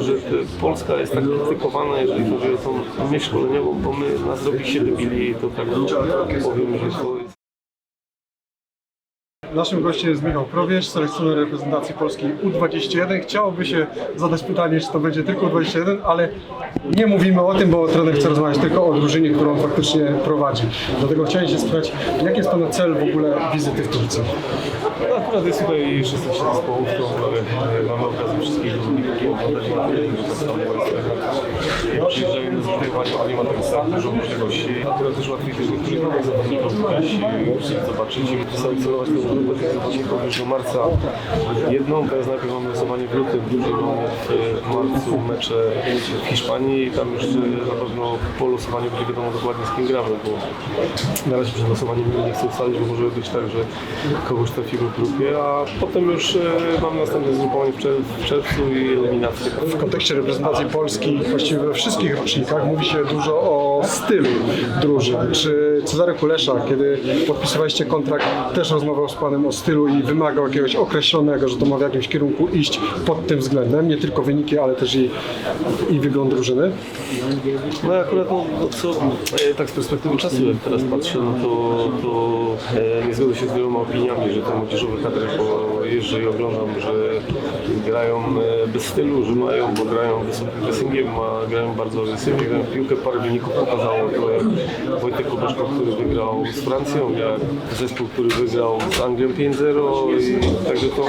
że Polska jest tak krytykowana, jeżeli chodzi o tą myśl szkoleniową, bo my nas robi się debili, to tak powiem, że to jest Naszym gościem jest Michał Prowiesz, selekcjoner reprezentacji Polski U21. Chciałoby się zadać pytanie, czy to będzie tylko U21, ale nie mówimy o tym, bo trener chce rozmawiać tylko o drużynie, którą faktycznie prowadzi. Dlatego chciałem się spytać, jaki jest Pana cel w ogóle wizyty w Turcji? No akurat jest tutaj 16 zespołów, to e, mamy okazję wszystkich zawodników oglądać na treningu, tak samo jest. Przyjeżdżają do zgrupowania, nie ma tak samo dużo możliwości. Akurat też łatwiej też niektórych nowych zawodników gdzieś zobaczyć i selekcjonować tę grupę tych zawodników już do marca jedną, teraz najpierw mamy losowanie w lutym, później mamy w, marcu mecze w Hiszpanii i tam już na pewno po losowaniu będzie wiadomo dokładnie z kim gramy, bo na razie przed losowaniem nie chcę ustalić, bo może być tak, że kogoś trafimy grupie, a potem już e, mamy następne zgrupowanie w czerwcu i eliminację. W kontekście reprezentacji Polski, właściwie we wszystkich rocznikach, mówi się dużo o stylu drużyn. Czy Cezary Kulesza, kiedy podpisywaliście kontrakt, też rozmawiał z Panem o stylu i wymagał jakiegoś określonego, że to ma w jakimś kierunku iść pod tym względem, nie tylko wyniki, ale też i, i wygląd drużyny? No akurat no, no co, e, tak z perspektywy czasu jak teraz patrzę, no to, to e, nie zgodzę się z wieloma opiniami, że te młodzieżowe kadry, bo jeżdżę i oglądam, że grają e, stylu, że mają, bo grają wysokim pressingiem, a grają bardzo agresywnie, grają piłkę, parę wyników pokazało to jak Wojtek Kobaszko, który wygrał z Francją, jak zespół, który wygrał z Anglią 5-0 i także to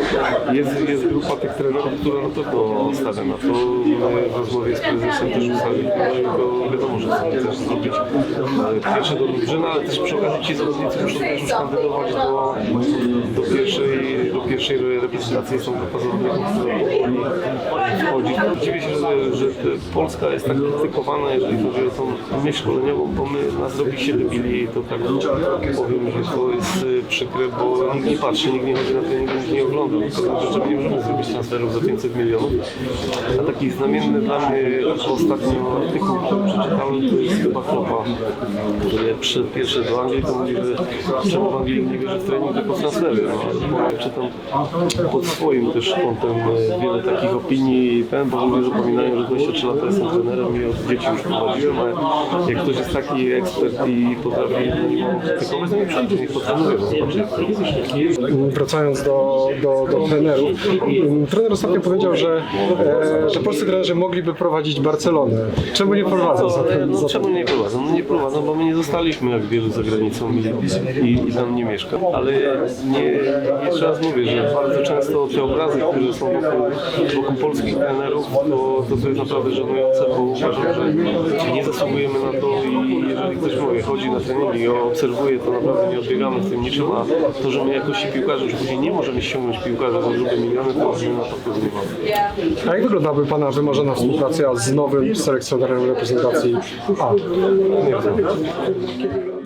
jest, jest grupa tych trenerów, która na pewno stawia na to. My w rozmowie z prezesem też ustaliliśmy, no to wiadomo, że też zrobić e, pierwsze do drużyny, ale też przy okazji ci zawodnicy muszą też już kandydować do, do, pierwszej, do pierwszej reprezentacji. Są grupa Yeah. Wchodzi. Dziwię się, że, że Polska jest tak krytykowana, jeżeli chodzi o tą myśl szkoleniową, bo my nas robi się debili, to tak powiem, że to jest e, przykre, bo nikt nie patrzy, nikt nie chodzi na trening, nikt nie ogląda. Tylko rzeczy nie możemy zrobić transferów za 500 milionów. A taki znamienny dla mnie ostatnio artykuł, który przeczytałem, to jest chyba Klopa, który przyszedł pierwszy do Anglii, to mówi, że czemu w Anglii nie wierzy w trening, tylko transfery. No, ale czytam pod swoim też kątem e, wiele takich opinii ten, bo ludzie zapominają, że 23 lata jestem trenerem i od dzieci już prowadziłem, a jak ktoś jest taki ekspert i potrafi krytykować, to nie przyjdzie, niech jest. Wracając do, do, do trenerów. Trener ostatnio powiedział, że, e, że polscy trenerzy mogliby prowadzić Barcelonę. Czemu nie prowadzą? Co, ale Zatem, no, czemu nie prowadzą? No nie prowadzą, bo my nie zostaliśmy jak wielu za granicą i, i, i tam nie mieszka. Ale nie, jeszcze raz mówię, że bardzo często te obrazy, które są wokół, wokół polskich trenerów, to, to, to jest naprawdę żenujące, bo uważam, że nie zasługujemy na to i jeżeli ktoś mówi, chodzi na treningi i obserwuje, to naprawdę nie odbiegamy z tym niczym, a to, że my jakości piłkarzy już później nie możemy ściągnąć piłkarza za grube miliony, to my na to wpływu nie a jak wyglądałaby Pana wymarzona współpraca z nowym selekcjonerem reprezentacji A? Nie wiem.